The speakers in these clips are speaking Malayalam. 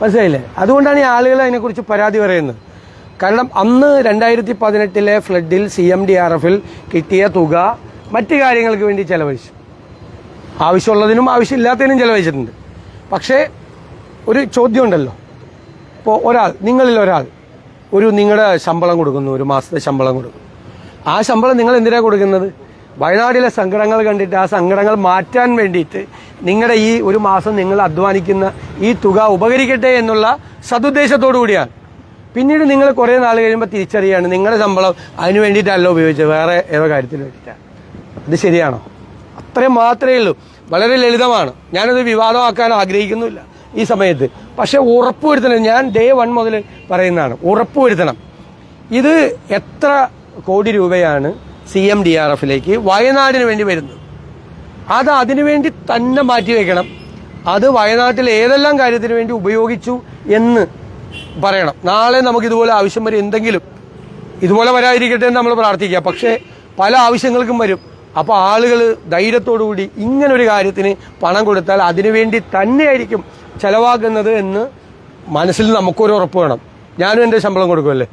മനസ്സിലായില്ലേ? അതുകൊണ്ടാണ് ഈ ആളുകൾ അതിനെക്കുറിച്ച് പരാതി പറയുന്നത്. കാരണം അന്ന് രണ്ടായിരത്തി പതിനെട്ടിലെ ഫ്ലഡിൽ സി എം ഡി ആർ എഫിൽ കിട്ടിയ തുക മറ്റു കാര്യങ്ങൾക്ക് വേണ്ടി ചെലവഴിച്ചു. ആവശ്യമുള്ളതിനും ആവശ്യമില്ലാത്തതിനും ചെലവഴിച്ചിട്ടുണ്ട്. പക്ഷേ ഒരു ചോദ്യമുണ്ടല്ലോ. ഇപ്പോൾ ഒരാൾ നിങ്ങളിൽ ഒരാൾ ഒരു നിങ്ങളുടെ ശമ്പളം കൊടുക്കുന്നു ഒരു മാസത്തെ ശമ്പളം കൊടുക്കുന്നു. ആ ശമ്പളം നിങ്ങൾ എന്തിനാണ് കൊടുക്കുന്നത്? വയനാട്ടിലെ സങ്കടങ്ങൾ കണ്ടിട്ട് ആ സങ്കടങ്ങൾ മാറ്റാൻ വേണ്ടിയിട്ട് നിങ്ങളുടെ ഈ ഒരു മാസം നിങ്ങൾ അധ്വാനിക്കുന്ന ഈ തുക ഉപകരിക്കട്ടെ എന്നുള്ള സതുദ്ദേശത്തോടു കൂടിയാണ്. പിന്നീട് നിങ്ങൾ കുറേ നാൾ കഴിയുമ്പോൾ തിരിച്ചറിയാണ് നിങ്ങളുടെ ശമ്പളം അതിന് വേണ്ടിയിട്ടല്ല ഉപയോഗിച്ചത് വേറെ ഏതോ കാര്യത്തിന് വേണ്ടിയിട്ടാണ്. അത് ശരിയാണോ? അത്രയും മാത്രമേ ഉള്ളൂ. വളരെ ലളിതമാണ്. ഞാനത് വിവാദമാക്കാൻ ആഗ്രഹിക്കുന്നില്ല ഈ സമയത്ത്. പക്ഷേ ഉറപ്പുവരുത്തണം. ഞാൻ ഡേ വൺ മുതൽ പറയുന്നതാണ്. ഉറപ്പുവരുത്തണം. ഇത് എത്ര കോടി രൂപയാണ് സി എം ഡി ആർ എഫിലേക്ക് വയനാടിന് വേണ്ടി വരുന്നു. അത് അതിനുവേണ്ടി തന്നെ മാറ്റി മാറ്റിവെക്കണം അത് വയനാട്ടിൽ ഏതെല്ലാം കാര്യത്തിന് വേണ്ടി ഉപയോഗിച്ചു എന്ന് പറയണം. നാളെ നമുക്ക് ഇതുപോലെ ആവശ്യം വരും എന്തെങ്കിലും. ഇതുപോലെ വരാതിരിക്കട്ടെ എന്ന് നമ്മൾ പ്രാർത്ഥിക്കുക. പക്ഷേ പല ആവശ്യങ്ങൾക്കും വരും. അപ്പോൾ ആളുകൾ ധൈര്യത്തോടുകൂടി ഇങ്ങനൊരു കാര്യത്തിന് പണം കൊടുത്താൽ അതിനുവേണ്ടി തന്നെയായിരിക്കും ചിലവാക്കുന്നത് എന്ന് മനസ്സിൽ നമുക്കൊരു ഉറപ്പ് വേണം. ഞാനും എന്റെ ശമ്പളം കൊടുക്കുമല്ലേ?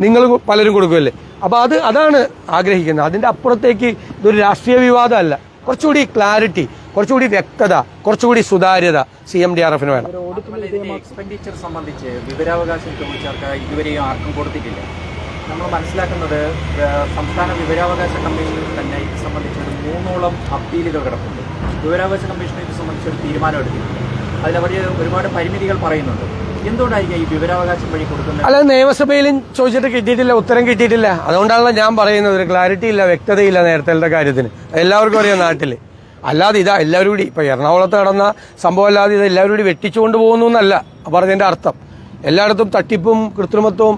നിങ്ങൾ പലരും കൊടുക്കുമല്ലേ? അപ്പോൾ അത് അതാണ് ആഗ്രഹിക്കുന്നത്. അതിന്റെ അപ്പുറത്തേക്ക് ഇതൊരു രാഷ്ട്രീയ വിവാദമല്ല. കുറച്ചുകൂടി ക്ലാരിറ്റി കുറച്ചുകൂടി വ്യക്തത കുറച്ചുകൂടി സുതാര്യത സി എം ഡി ആർ എഫിന് വേണം. എക്സ്പെൻഡിച്ചർ സംബന്ധിച്ച് വിവരാവകാശം ചോദിച്ചവർക്ക് ഇതുവരെയും ആർക്കും കൊടുത്തിട്ടില്ല. നമ്മൾ മനസ്സിലാക്കുന്നത് സംസ്ഥാന വിവരാവകാശ കമ്മീഷനിൽ തന്നെ ഇത് സംബന്ധിച്ച് ഒരു മൂന്നോളം അപ്പീലുകൾ കിടപ്പുണ്ട്. വിവരാവകാശ കമ്മീഷൻ ഇത് സംബന്ധിച്ച് ഒരു തീരുമാനം എടുത്തിട്ടുണ്ട്. അതിലവർ ഒരുപാട് പരിമിതികൾ പറയുന്നുണ്ട്. അല്ല നിയമസഭയിലും ചോദിച്ചിട്ട് കിട്ടിയിട്ടില്ല ഉത്തരം കിട്ടിയിട്ടില്ല. അതുകൊണ്ടാണല്ലോ ഞാൻ പറയുന്നത് ഒരു ക്ലാരിറ്റി ഇല്ല വ്യക്തതയില്ല നേരത്തെ കാര്യത്തിന്. എല്ലാവർക്കും അറിയാം നാട്ടിൽ അല്ലാതെ ഇതാ എല്ലാവരും കൂടി ഇപ്പൊ എറണാകുളത്ത് നടന്ന സംഭവം അല്ലാതെ ഇത് എല്ലാവരും കൂടി വെട്ടിച്ചുകൊണ്ട് പോകുന്നു എന്നല്ല പറഞ്ഞതിന്റെ അർത്ഥം. എല്ലായിടത്തും തട്ടിപ്പും കൃത്രിമത്വവും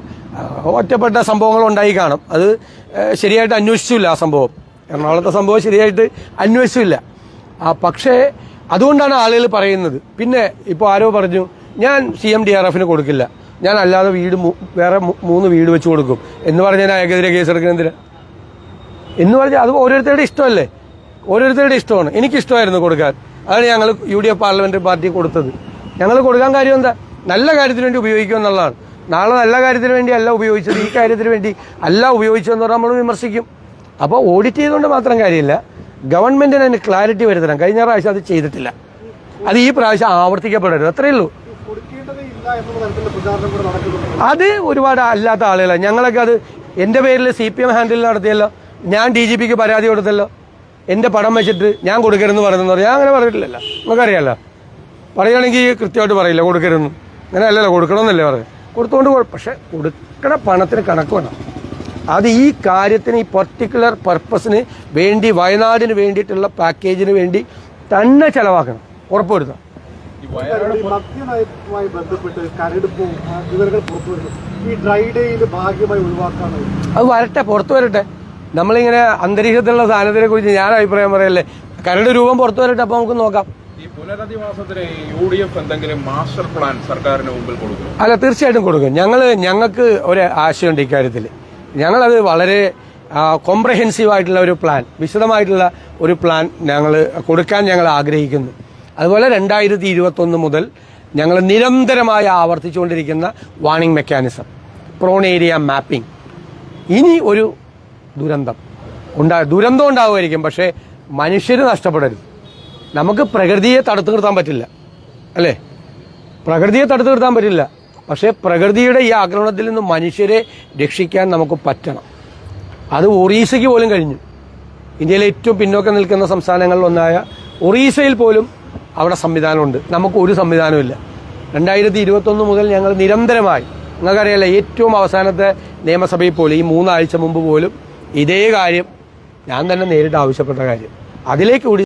ഒറ്റപ്പെട്ട സംഭവങ്ങൾ ഉണ്ടായി കാണും. അത് ശരിയായിട്ട് അന്വേഷിച്ചില്ല ആ സംഭവം. എറണാകുളത്തെ സംഭവം ശരിയായിട്ട് അന്വേഷിച്ചില്ല. ആ പക്ഷേ അതുകൊണ്ടാണ് ആളുകൾ പറയുന്നത്. പിന്നെ ഇപ്പോൾ ആരോ പറഞ്ഞു ഞാൻ സി എം ഡി ആർ എഫിന് കൊടുക്കില്ല. ഞാൻ അല്ലാതെ വീട് വേറെ മൂന്ന് വീട് വെച്ച് കൊടുക്കും. എന്ന് പറഞ്ഞാൽ ഞാൻ അയക്കെതിരെ കേസ് എടുക്കുന്ന എന്തിനാ? എന്ന് പറഞ്ഞാൽ അത് ഓരോരുത്തരുടെ ഇഷ്ടമല്ലേ? ഓരോരുത്തരുടെ ഇഷ്ടമാണ്. എനിക്ക് എനിക്കിഷ്ടമായിരുന്നു കൊടുക്കാൻ. അതാണ് ഞങ്ങൾ U D F parliamentary party കൊടുത്തത്. ഞങ്ങൾ കൊടുക്കാൻ കാര്യം എന്താ? നല്ല കാര്യത്തിന് വേണ്ടി ഉപയോഗിക്കുക എന്നുള്ളതാണ്. നാളെ നല്ല കാര്യത്തിന് വേണ്ടി അല്ല ഉപയോഗിച്ചത്. ഈ കാര്യത്തിന് വേണ്ടി അല്ല ഉപയോഗിച്ചതെന്ന് പറഞ്ഞാൽ നമ്മൾ വിമർശിക്കും. അപ്പോൾ ഓഡിറ്റ് ചെയ്തുകൊണ്ട് മാത്രം കാര്യമില്ല. ഗവൺമെന്റിന് അതിന് ക്ലാരിറ്റി വരുത്തണം. കഴിഞ്ഞ പ്രാവശ്യം അത് ചെയ്തിട്ടില്ല. അത് ഈ പ്രാവശ്യം ആവർത്തിക്കപ്പെടരുത്. അത്രയേ ഉള്ളൂ കൊടുക്കേണ്ടതേ ഇല്ല എന്നുള്ള തരത്തിലുള്ള പ്രചാരണം കൂടെ നടക്കുന്നുണ്ട് അത് ഒരുപാട് അല്ലാത്ത ആളുകളാണ് ഞങ്ങളൊക്കെ അത് എന്റെ പേരിൽ സി പി എം ഹാൻഡിൽ നടത്തിയല്ലോ. ഞാൻ ഡി ജി പിക്ക് പരാതി കൊടുത്തല്ലോ. എന്റെ പടം വെച്ചിട്ട് ഞാൻ കൊടുക്കരുതെന്ന് പറയുന്നു ഞാൻ അങ്ങനെ പറഞ്ഞിട്ടില്ലല്ലോ. നമുക്കറിയാലോ പറയുകയാണെങ്കിൽ കൃത്യമായിട്ട് പറയില്ല. കൊടുക്കരുതെന്ന്. അങ്ങനെ അല്ലല്ലോ. കൊടുക്കണമെന്നല്ലേ പറയും കൊടുത്തുകൊണ്ട് പക്ഷെ കൊടുക്കണ പണത്തിന് കണക്ക് വേണം. അത് ഈ കാര്യത്തിന് ഈ പർട്ടിക്കുലർ പർപ്പസിന് വേണ്ടി വയനാടിന് വേണ്ടിയിട്ടുള്ള പാക്കേജിന് വേണ്ടി തന്നെ ചെലവാക്കണം. ഉറപ്പുവരുത്തണം ഈ മദ്യനയവുമായി ബന്ധപ്പെട്ട് കരടുപ്പും വിവരങ്ങൾ പുറത്തുവരുന്നു ഈ ഡ്രൈ ഡേയിൽ ഭാഗ്യമായി ഒഴിവാക്കാനായി. അത് വരട്ടെ പുറത്തു വരട്ടെ. നമ്മളിങ്ങനെ അന്തരീക്ഷത്തിലുള്ള സാധനത്തിനെ കുറിച്ച് ഞാൻ അഭിപ്രായം പറയല്ലേ? കരട് രൂപം പുറത്തു വരട്ടെ അപ്പൊ നമുക്ക് നോക്കാം. ഈ പുനരധിവാസത്തിന് യു ഡി എഫ് എന്തെങ്കിലും മാസ്റ്റർ പ്ലാൻ സർക്കാരിന് മുമ്പിൽ കൊടുക്കും? അല്ല തീർച്ചയായിട്ടും കൊടുക്കും. ഞങ്ങൾ ഞങ്ങൾക്ക് ഒരു ആശയമുണ്ട് ഇക്കാര്യത്തിൽ ഞങ്ങളത് വളരെ കോംപ്രഹെൻസീവ് ആയിട്ടുള്ള ഒരു പ്ലാൻ വിശദമായിട്ടുള്ള ഒരു പ്ലാൻ ഞങ്ങൾ കൊടുക്കാൻ ഞങ്ങൾ ആഗ്രഹിക്കുന്നു. അതുപോലെ രണ്ടായിരത്തി ഇരുപത്തൊന്ന് മുതൽ ഞങ്ങൾ നിരന്തരമായി ആവർത്തിച്ചുകൊണ്ടിരിക്കുന്ന warning mechanism prone area mapping ഇനി ഒരു ദുരന്തം ഉണ്ടാ ദുരന്തം ഉണ്ടാവുമായിരിക്കും പക്ഷേ മനുഷ്യർ നഷ്ടപ്പെടരുത്. നമുക്ക് പ്രകൃതിയെ തടുത്തു നിർത്താൻ പറ്റില്ല അല്ലേ? പ്രകൃതിയെ തടുത്തു നിർത്താൻ പറ്റില്ല പക്ഷേ പ്രകൃതിയുടെ ഈ ആക്രമണത്തിൽ നിന്ന് മനുഷ്യരെ രക്ഷിക്കാൻ നമുക്ക് പറ്റണം. അത് ഒറീസയ്ക്ക് പോലും കഴിഞ്ഞു. ഇന്ത്യയിലെ ഏറ്റവും പിന്നോക്കം നിൽക്കുന്ന സംസ്ഥാനങ്ങളിൽ ഒന്നായ ഒറീസയിൽ പോലും അവിടെ സംവിധാനമുണ്ട്. നമുക്ക് ഒരു സംവിധാനമില്ല രണ്ടായിരത്തി ഇരുപത്തൊന്ന് മുതൽ ഞങ്ങൾ നിരന്തരമായി നിങ്ങൾക്കറിയാലോ ഏറ്റവും അവസാനത്തെ നിയമസഭയിൽ പോലും ഈ മൂന്നാഴ്ച മുമ്പ് പോലും ഇതേ കാര്യം ഞാൻ തന്നെ നേരിട്ട് ആവശ്യപ്പെട്ട കാര്യം. അതിലേക്ക് കൂടി